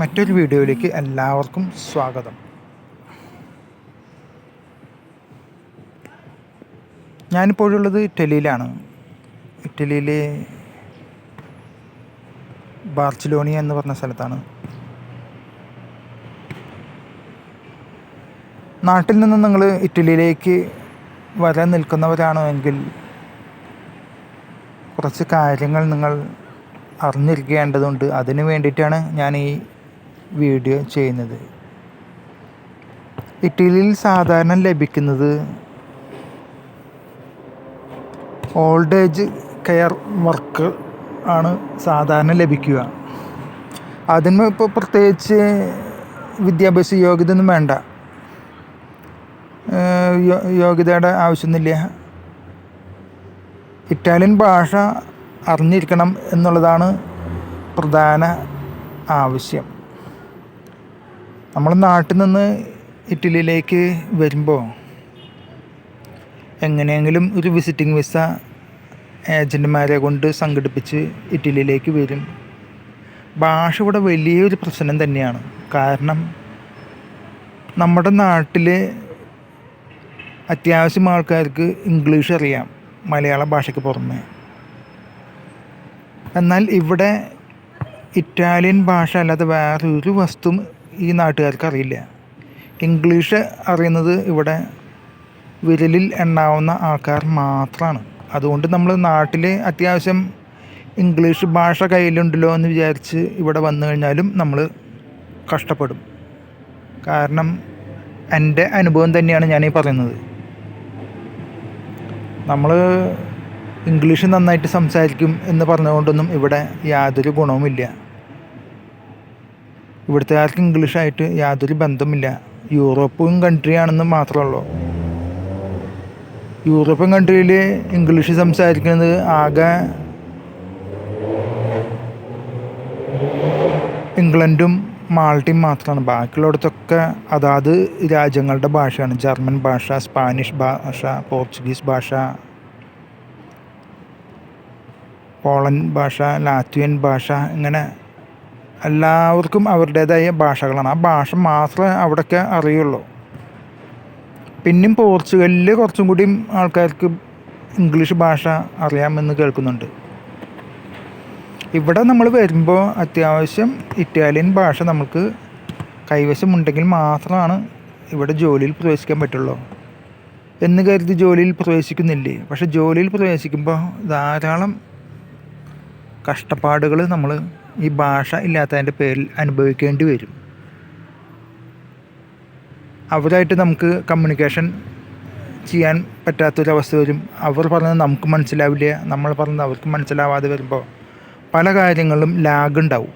മറ്റൊരു വീഡിയോയിലേക്ക് എല്ലാവർക്കും സ്വാഗതം. ഞാനിപ്പോഴുള്ളത് ഇറ്റലിയിലാണ്. ഇറ്റലിയിലെ ബാർച്ചിലോണിയ എന്ന് പറഞ്ഞ സ്ഥലത്താണ്. നാട്ടിൽ നിന്ന് നിങ്ങൾ ഇറ്റലിയിലേക്ക് വരാൻ നിൽക്കുന്നവരാണോ എങ്കിൽ കുറച്ച് കാര്യങ്ങൾ നിങ്ങൾ അറിഞ്ഞിരിക്കേണ്ടതുണ്ട്. അതിന് വേണ്ടിയിട്ടാണ് ഞാൻ ഈ വീഡിയോ ചെയ്യുന്നത്. ഇറ്റലിയിൽ സാധാരണ ലഭിക്കുന്നത് ഓൾഡ് ഏജ് കെയർ വർക്ക് ആണ് സാധാരണ ലഭിക്കുക. അതിന് ഇപ്പോൾ പ്രത്യേകിച്ച് വിദ്യാഭ്യാസ യോഗ്യത ഒന്നും വേണ്ട യോഗ്യതയുടെ ആവശ്യമൊന്നുമില്ല. ഇറ്റാലിയൻ ഭാഷ അറിഞ്ഞിരിക്കണം എന്നുള്ളതാണ് പ്രധാന ആവശ്യം. നമ്മൾ നാട്ടിൽ നിന്ന് ഇറ്റലിയിലേക്ക് വരുമ്പോൾ എങ്ങനെയെങ്കിലും ഒരു വിസിറ്റിംഗ് വിസ ഏജന്റുമാരെ കൊണ്ട് സംഘടിപ്പിച്ച് ഇറ്റലിയിലേക്ക് വരും. ഭാഷ ഇവിടെ വലിയൊരു പ്രശ്നം തന്നെയാണ്. കാരണം നമ്മുടെ നാട്ടിൽ അത്യാവശ്യം ആൾക്കാർക്ക് ഇംഗ്ലീഷ് അറിയാം മലയാള ഭാഷയ്ക്ക് പുറമെ. എന്നാൽ ഇവിടെ ഇറ്റാലിയൻ ഭാഷ അല്ലാതെ വേറൊരു വസ്തുവും ഈ നാട്ടുകാർക്ക് അറിയില്ല ഇംഗ്ലീഷ് അറിയുന്നത് ഇവിടെ വിരലിൽ എണ്ണാവുന്ന ആൾക്കാർ മാത്രമാണ് അതുകൊണ്ട് നമ്മൾ നാട്ടിൽ അത്യാവശ്യം ഇംഗ്ലീഷ് ഭാഷ കയ്യിലുണ്ടല്ലോ എന്ന് വിചാരിച്ച് ഇവിടെ വന്നു കഴിഞ്ഞാലും നമ്മൾ കഷ്ടപ്പെടും. കാരണം എന്റെ അനുഭവം തന്നെയാണ് ഈ പറയുന്നത്. നമ്മൾ ഇംഗ്ലീഷ് നന്നായിട്ട് സംസാരിക്കും എന്ന് പറഞ്ഞുകൊണ്ടൊന്നും ഇവിടെ യാതൊരു ഗുണവുമില്ല. ഇവിടുത്തെ ആർക്കും ഇംഗ്ലീഷായിട്ട് യാതൊരു ബന്ധമില്ല യൂറോപ്പും കൺട്രി ആണെന്ന് മാത്രമേ യൂറോപ്യൻ കൺട്രിയിൽ ഇംഗ്ലീഷ് സംസാരിക്കുന്നത് ആകെ ഇംഗ്ലണ്ടും മാൾട്ടയും മാത്രമാണ്. ബാക്കിയുള്ളിടത്തൊക്കെ അതാത് രാജ്യങ്ങളുടെ ഭാഷയാണ്. ജർമ്മൻ ഭാഷ സ്പാനിഷ് ഭാഷ പോർച്ചുഗീസ് ഭാഷ പോളൻ ഭാഷ ലാത്വിയൻ ഭാഷ ഇങ്ങനെ എല്ലാവർക്കും അവരുടേതായ ഭാഷകളാണ്. ആ ഭാഷ മാത്രമേ അവിടെയൊക്കെ അറിയുള്ളൂ. പിന്നെയും പോർച്ചുഗലിൽ കുറച്ചും കൂടിയും ആൾക്കാർക്ക് ഇംഗ്ലീഷ് ഭാഷ അറിയാമെന്ന് കേൾക്കുന്നുണ്ട്. ഇവിടെ നമ്മൾ വരുമ്പോൾ അത്യാവശ്യം ഇറ്റാലിയൻ ഭാഷ നമുക്ക് കൈവശമുണ്ടെങ്കിൽ മാത്രമാണ് ഇവിടെ ജോലിയിൽ പ്രവേശിക്കാൻ പറ്റുള്ളൂ എന്ന് കരുതി ജോലിയിൽ പ്രവേശിക്കുന്നില്ലേ? പക്ഷെ ജോലിയിൽ പ്രവേശിക്കുമ്പോൾ ധാരാളം കഷ്ടപ്പാടുകൾ നമ്മൾ ഈ ഭാഷ ഇല്ലാത്തതിന്റെ പേരിൽ അനുഭവിക്കേണ്ടി വരും. അവരായിട്ട് നമുക്ക് കമ്മ്യൂണിക്കേഷൻ ചെയ്യാൻ പറ്റാത്തൊരവസ്ഥ വരും. അവർ പറഞ്ഞത് നമുക്ക് മനസ്സിലാവില്ല. നമ്മൾ പറഞ്ഞത് അവർക്ക് മനസ്സിലാവാതെ വരുമ്പോൾ പല കാര്യങ്ങളിലും ലാഗ് ഉണ്ടാവും.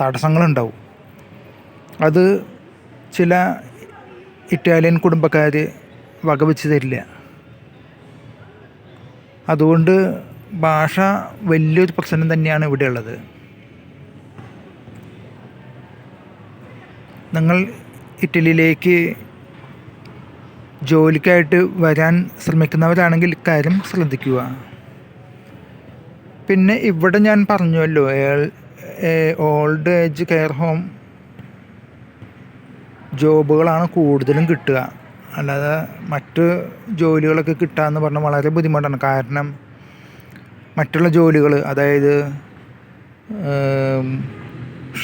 തടസ്സങ്ങളുണ്ടാവും. അത് ചില ഇറ്റാലിയൻ കുടുംബക്കാർ വകവെച്ച് തരില്ല. അതുകൊണ്ട് ഭാഷ വലിയൊരു പ്രശ്നം തന്നെയാണ് ഇവിടെ നിങ്ങൾ ഇറ്റലിയിലേക്ക് ജോലിക്കായിട്ട് വരാൻ ശ്രമിക്കുന്നവരാണെങ്കിൽ ഇക്കാര്യം ശ്രദ്ധിക്കുക. പിന്നെ ഇവിടെ ഞാൻ പറഞ്ഞുവല്ലോ ഓൾഡ് ഏജ് കെയർ ഹോം ജോബുകളാണ് കൂടുതലും കിട്ടുക. അല്ലാതെ മറ്റ് ജോലികളൊക്കെ കിട്ടുക എന്ന് പറഞ്ഞാൽ വളരെ ബുദ്ധിമുട്ടാണ്. കാരണം മറ്റുള്ള ജോലികൾ അതായത്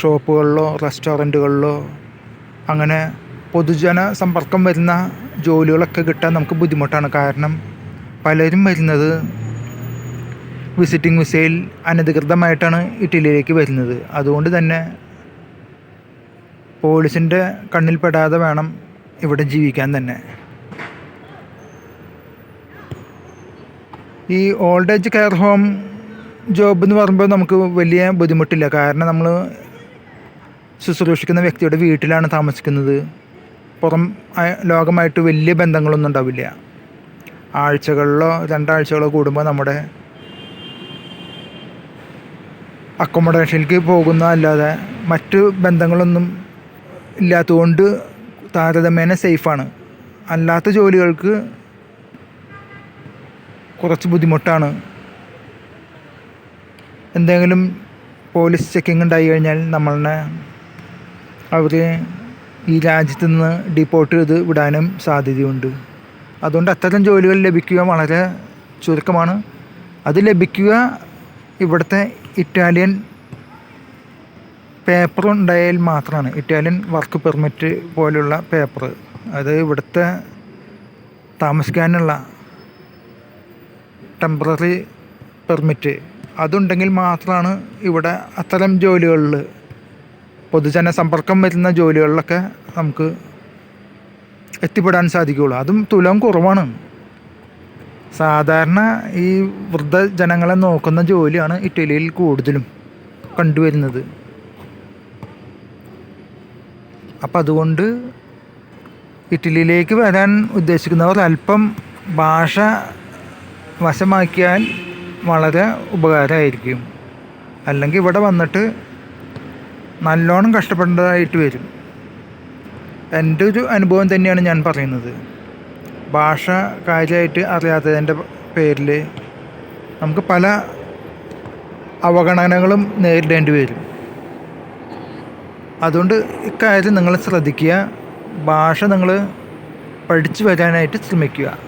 ഷോപ്പുകളിലോ റെസ്റ്റോറന്റുകളിലോ അങ്ങനെ പൊതുജന സമ്പർക്കം വരുന്ന ജോലികളൊക്കെ കിട്ടാൻ നമുക്ക് ബുദ്ധിമുട്ടാണ്. കാരണം പലരും വരുന്നത് വിസിറ്റിംഗ് വിസയിൽ അനധികൃതമായിട്ടാണ് ഇറ്റലിയിലേക്ക് വരുന്നത്. അതുകൊണ്ട് തന്നെ പോലീസിന്റെ കണ്ണിൽപ്പെടാതെ വേണം ഇവിടെ ജീവിക്കാൻ തന്നെ. ഈ old age care home job എന്ന് പറയുമ്പോൾ നമുക്ക് വലിയ ബുദ്ധിമുട്ടില്ല. കാരണം നമ്മൾ ശുശ്രൂഷിക്കുന്ന വ്യക്തിയുടെ വീട്ടിലാണ് താമസിക്കുന്നത്. പുറം ലോകമായിട്ട് വലിയ ബന്ധങ്ങളൊന്നും ഉണ്ടാവില്ല. ആഴ്ചകളിലോ രണ്ടാഴ്ചകളോ കൂടുമ്പോൾ നമ്മുടെ അക്കോമഡേഷനിലേക്ക് പോകുന്ന അല്ലാതെ മറ്റു ബന്ധങ്ങളൊന്നും ഇല്ലാത്തതുകൊണ്ട് താരതമ്യേന സേഫാണ്. അല്ലാത്ത ജോലികൾക്ക് കുറച്ച് ബുദ്ധിമുട്ടാണ്. എന്തെങ്കിലും പോലീസ് ചെക്കിംഗ് ഉണ്ടായി കഴിഞ്ഞാൽ നമ്മളെ അവർ ഈ രാജ്യത്ത് നിന്ന് ഡിപ്പോർട്ട് ചെയ്ത് വിടാനും സാധ്യതയുണ്ട്. അതുകൊണ്ട് അത്തരം ജോലികൾ ലഭിക്കുക വളരെ ചുരുക്കമാണ്. അത് ലഭിക്കുക ഇവിടുത്തെ ഇറ്റാലിയൻ പേപ്പർ ഉണ്ടായാൽ മാത്രമാണ്. ഇറ്റാലിയൻ വർക്ക് പെർമിറ്റ് പോലുള്ള പേപ്പർ അത് ഇവിടുത്തെ താമസിക്കാനുള്ള ടെമ്പററി പെർമിറ്റ് അതുണ്ടെങ്കിൽ മാത്രമാണ് ഇവിടെ അത്തരം ജോലികളിൽ പൊതുജന സമ്പർക്കം വരുന്ന ജോലികളിലൊക്കെ നമുക്ക് എത്തിപ്പെടാൻ സാധിക്കുകയുള്ളൂ. അതും തുലം കുറവാണ്. സാധാരണ ഈ വൃദ്ധജനങ്ങളെ നോക്കുന്ന ജോലിയാണ് ഇറ്റലിയിൽ കൂടുതലും കണ്ടുവരുന്നത്. അപ്പം അതുകൊണ്ട് ഇറ്റലിയിലേക്ക് വരാൻ ഉദ്ദേശിക്കുന്നവർ അല്പം ഭാഷ വശമാക്കിയാൽ വളരെ ഉപകാരമായിരിക്കും. അല്ലെങ്കിൽ ഇവിടെ വന്നിട്ട് നല്ലോണം കഷ്ടപ്പെടേണ്ടതായിട്ട് വരും. എന്റെ ഒരു അനുഭവം തന്നെയാണ് ഞാൻ പറയുന്നത്. ഭാഷ കാര്യമായിട്ട് അറിയാത്തതിന്റെ പേരിൽ നമുക്ക് പല അവഗണനകളും നേരിടേണ്ടി വരും. അതുകൊണ്ട് ഇക്കാര്യം നിങ്ങൾ ശ്രദ്ധിക്കുക. ഭാഷ നിങ്ങൾ പഠിച്ചു വരാനായിട്ട് ശ്രമിക്കുക.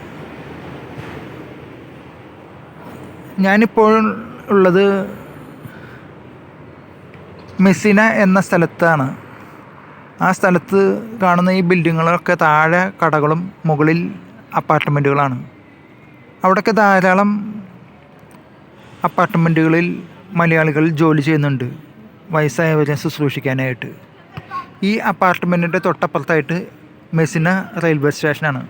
ഞാനിപ്പോൾ ഉള്ളത് മെസ്സിന എന്ന സ്ഥലത്താണ്. ആ സ്ഥലത്ത് കാണുന്ന ഈ ബിൽഡിങ്ങുകളൊക്കെ താഴെ കടകളും മുകളിൽ അപ്പാർട്ട്മെന്റുകളാണ്. അവിടെയൊക്കെ ധാരാളം അപ്പാർട്ട്മെന്റുകളിൽ മലയാളികൾ ജോലി ചെയ്യുന്നുണ്ട്. വയസ്സായവരെ ശുശ്രൂഷിക്കാനായിട്ട്. ഈ അപ്പാർട്ട്മെന്റിന്റെ തൊട്ടപ്പുറത്തായിട്ട് മെസ്സിന റെയിൽവേ സ്റ്റേഷനാണ്.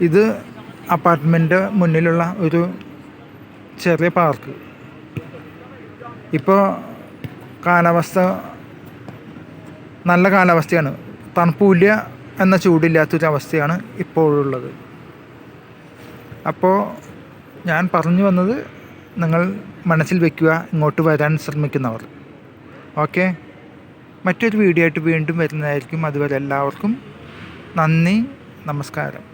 ഇത് അപ്പാർട്ട്മെന്റ് മുന്നിലുള്ള ഒരു ചെറിയ പാർക്ക്. ഇപ്പോൾ കാലാവസ്ഥ നല്ല കാലാവസ്ഥയാണ്. തണുപ്പില്ല എന്ന ചൂടില്ലാത്തൊരവസ്ഥയാണ് ഇപ്പോഴുള്ളത്. അപ്പോൾ ഞാൻ പറഞ്ഞു വന്നത് നിങ്ങൾ മനസ്സിൽ വയ്ക്കുക ഇങ്ങോട്ട് വരാൻ ശ്രമിക്കുന്നവർ. ഓക്കെ? മറ്റൊരു വീഡിയോ ആയിട്ട് വീണ്ടും വരുന്നതായിരിക്കും. അതുവരെ എല്ലാവർക്കും നന്ദി നമസ്കാരം.